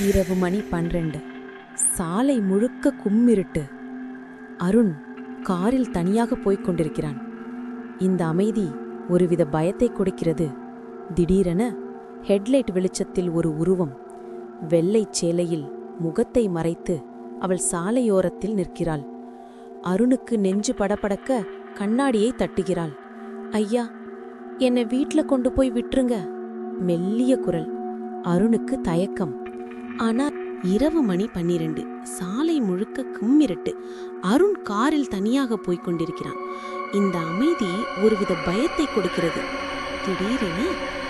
இரவு மணி பன்னிரண்டு. சாலை முழுக்க கும்மிருட்டு. அருண் காரில் தனியாக போய்க் கொண்டிருக்கிறான். இந்த அமைதி ஒருவித பயத்தை கொடுக்கிறது. திடீரென ஹெட்லைட் வெளிச்சத்தில் ஒரு உருவம் வெள்ளைச் சேலையில் முகத்தை மறைத்து அவள் சாலையோரத்தில் நிற்கிறாள். அருணுக்கு நெஞ்சு படபடக்க கண்ணாடியை தட்டுகிறாள். ஐயா என்னை வீட்ல கொண்டு போய் விட்டுருங்க மெல்லிய குரல். அருணுக்கு தயக்கம். ஆனா இரவு மணி பன்னிரண்டு. சாலை முழுக்க கும்மிரட்டு. அருண் காரில் தனியாக போய்க் கொண்டிருக்கிறான். இந்த அமைதி ஒருவித பயத்தை கொடுக்கிறது. திடீரென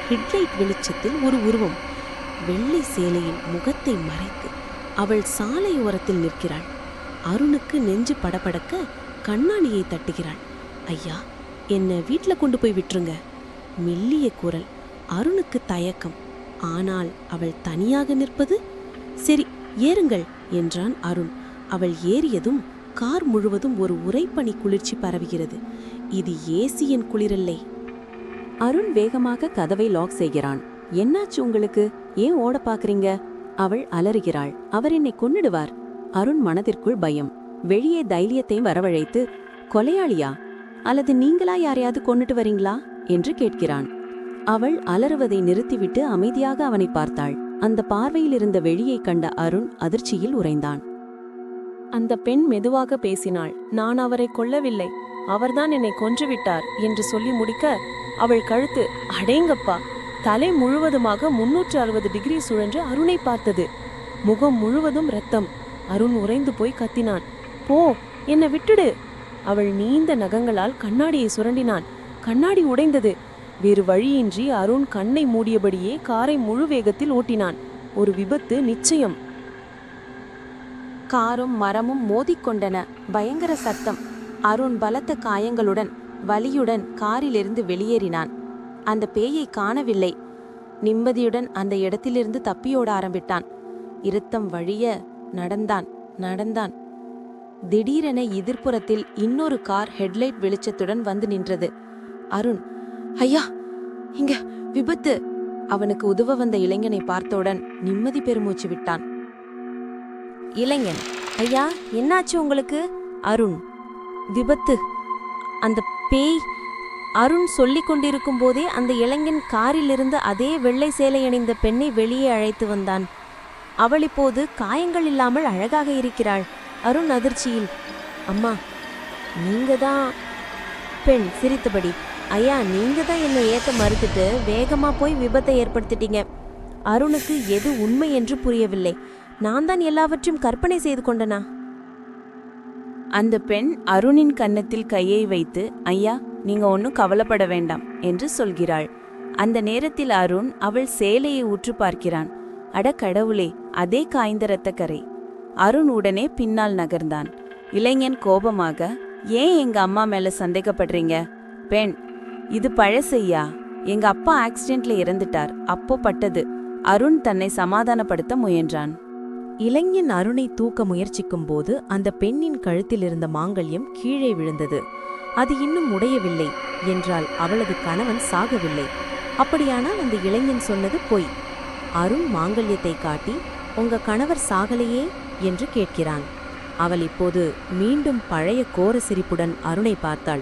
ஹெட்லைட் வெளிச்சத்தில் ஒரு உருவம் வெள்ளை சேலையில் முகத்தை மறைத்து அவள் சாலையோரத்தில் நிற்கிறாள். அருணுக்கு நெஞ்சு படபடக்க கண்ணாடியை தட்டுகிறாள். ஐயா என்னை வீட்டில் கொண்டு போய் விட்டுருங்க. மெல்லிய குரல். அருணுக்கு தயக்கம். ஆனால் அவள் தனியாக நிற்பது சரி ஏறுங்கள் என்றான் அருண். அவள் ஏறியதும் கார் முழுவதும் ஒரு உரைப்பனி குளிர்ச்சி பரவுகிறது. இது ஏசியின் குளிரல்லே. அருண் வேகமாக கதவை லாக் செய்கிறான். என்னாச்சு உங்களுக்கு? ஏன் ஓட பாக்குறீங்க அவள் அலறுகிறாள். அவர் என்னை கொன்னுடுவார். அருண் மனதிற்குள் பயம். வெளியே தைரியத்தையும் வரவழைத்து கொலையாளியா? அல்லது நீங்களா யாரையாவது கொன்னுட்டு வரீங்களா? என்று கேட்கிறான். அவள் அலறுவதை நிறுத்திவிட்டு அமைதியாக அவனை பார்த்தாள். அந்த பார்வையில் இருந்த வெளியை கண்ட அருண் அதிர்ச்சியில் உறைந்தான். அந்த பெண் மெதுவாக பேசினாள். நான் அவரை கொல்லவில்லை. அவர்தான் என்னை கொன்றுவிட்டார் என்று சொல்லி முடிக்க அவள் கழுத்து அடேங்கப்பா! தலை முழுவதுமாக முன்னூற்று அறுபது டிகிரி சுழன்று அருணை பார்த்தது. முகம் முழுவதும் ரத்தம் அருண் உறைந்து போய் கத்தினான். போ என்னை விட்டுடு. அவள் நீந்த நகங்களால் கண்ணாடியை சுரண்டினான். கண்ணாடி உடைந்தது. வேறு வழியின்றி அருண் கண்ணை மூடியபடியே காரை முழு வேகத்தில் ஓட்டினான். ஒரு விபத்து நிச்சயம். காரும் மரமும் மோதிக்கொண்டன. பயங்கர சத்தம். அருண் பலத்த காயங்களுடன் வலியுடன் காரிலிருந்து வெளியேறினான். அந்த பேயை காணவில்லை. நிம்மதியுடன் அந்த இடத்திலிருந்து தப்பியோட ஆரம்பித்தான் இருத்தம் வழிய நடந்தான் நடந்தான். திடீரென எதிர்ப்புறத்தில் இன்னொரு கார் ஹெட்லைட் வெளிச்சத்துடன் வந்து நின்றது. அருண் ஐயா இங்க விபத்து. அவனுக்கு உதவ வந்த இளைஞனை பார்த்தவுடன் நிம்மதி பெருமூச்சு விட்டான். இளைஞன் ஐயா என்னாச்சு உங்களுக்கு? அருண் விபத்து. அந்த பேய் அருண் சொல்லிக் கொண்டிருக்கும் போதே அந்த இளைஞன் காரிலிருந்து அதே வெள்ளை சேலை அணிந்த பெண்ணை வெளியே அழைத்து வந்தான். அவள் இப்போது காயங்கள் இல்லாமல் அழகாக இருக்கிறாள். அருண் அதிர்ச்சியில் அம்மா நீங்க தான் பெண் சிரித்தபடி ஐயா நீங்க தான் என்னை ஏத்த மறுத்துட்டு வேகமா போய் விபத்தை ஏற்படுத்திட்டீங்க. அருணுக்கு எது உண்மை என்று புரியவில்லை. நான் தான் எல்லாவற்றையும் கற்பனை செய்து கொண்டனா? அந்த பெண் அருணின் கன்னத்தில் கையை வைத்து ஐயா நீங்க ஒன்றும் கவலைப்பட வேண்டாம் என்று சொல்கிறாள். அந்த நேரத்தில் அருண் அவள் சேலையை உற்று பார்க்கிறான். அட கடவுளே அதே காய்ந்த இரத்தக்கரை. அருண் உடனே பின்னால் நகர்ந்தான். இளைஞன் கோபமாக ஏன் எங்க அம்மா மேல சந்தேகப்படுறீங்க? பெண் இது பழசையா எங்க அப்பா ஆக்சிடென்ட்ல இறந்துட்டார். அப்போ பட்டது. அருண் தன்னை சமாதானப்படுத்த முயன்றான். இளைஞன் அருணை தூக்க முயற்சிக்கும் போது அந்த பெண்ணின் கழுத்தில் இருந்த மாங்கல்யம் கீழே விழுந்தது. அது இன்னும் உடையவில்லை என்றால் அவளது கணவன் சாகவில்லை. அப்படியானால் அந்த இளைஞன் சொன்னது பொய். அருண் மாங்கல்யத்தை காட்டி உங்க கணவர் சாகலையே? என்று கேட்கிறான். அவள் இப்போது மீண்டும் பழைய கோர சிரிப்புடன் அருணை பார்த்தாள்.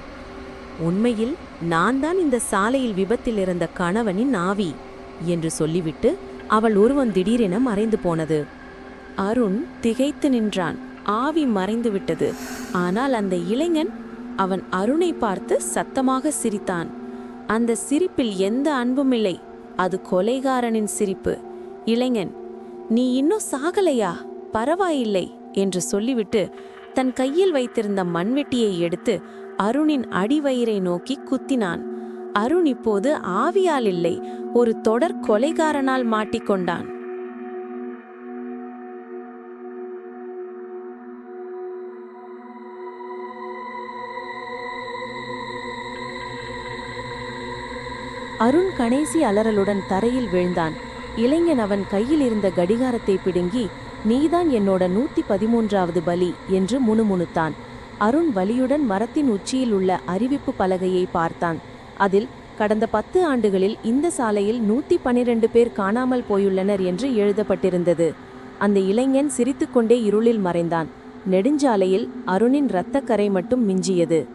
உண்மையில் நான் தான் இந்த சாலையில் விபத்தில் இருந்த கணவனின் ஆவி என்று சொல்லிவிட்டு அவள் ஒருவன் திடீரென மறைந்து போனது. அருண் திகைத்து நின்றான். ஆவி மறைந்து விட்டது. ஆனால் அந்த இளைஞன் அவன் அருணை பார்த்து சத்தமாக சிரித்தான். அந்த சிரிப்பில் எந்த அன்பும் இல்லை அது கொலைகாரனின் சிரிப்பு. இளைஞன் நீ இன்னும் சாகலையா? பரவாயில்லை என்று சொல்லிவிட்டு தன் கையில் வைத்திருந்த மண்வெட்டியை எடுத்து அருணின் அடிவயிறை நோக்கி குத்தினான். அருண் இப்போது ஆவியால் இல்லை ஒரு தொடர் கொலைகாரனால் மாட்டிக்கொண்டான் அருண் கணேசி அலறலுடன் தரையில் விழுந்தான். இளைஞன் அவன் கையில் இருந்த கடிகாரத்தை பிடுங்கி நீதான் என்னோட நூத்தி பதிமூன்றாவது பலி என்று முணுமுணுத்தான். அருண் வலியுடன் மரத்தின் உச்சியில் உள்ள அறிவிப்பு பலகையை பார்த்தான். அதில் கடந்த பத்து ஆண்டுகளில் இந்த சாலையில் நூத்தி பனிரெண்டு பேர் காணாமல் போயுள்ளனர் என்று எழுதப்பட்டிருந்தது. அந்த இளைஞன் சிரித்துக்கொண்டே இருளில் மறைந்தான். நெடுஞ்சாலையில் அருணின் இரத்தக்கரை மட்டும் மிஞ்சியது.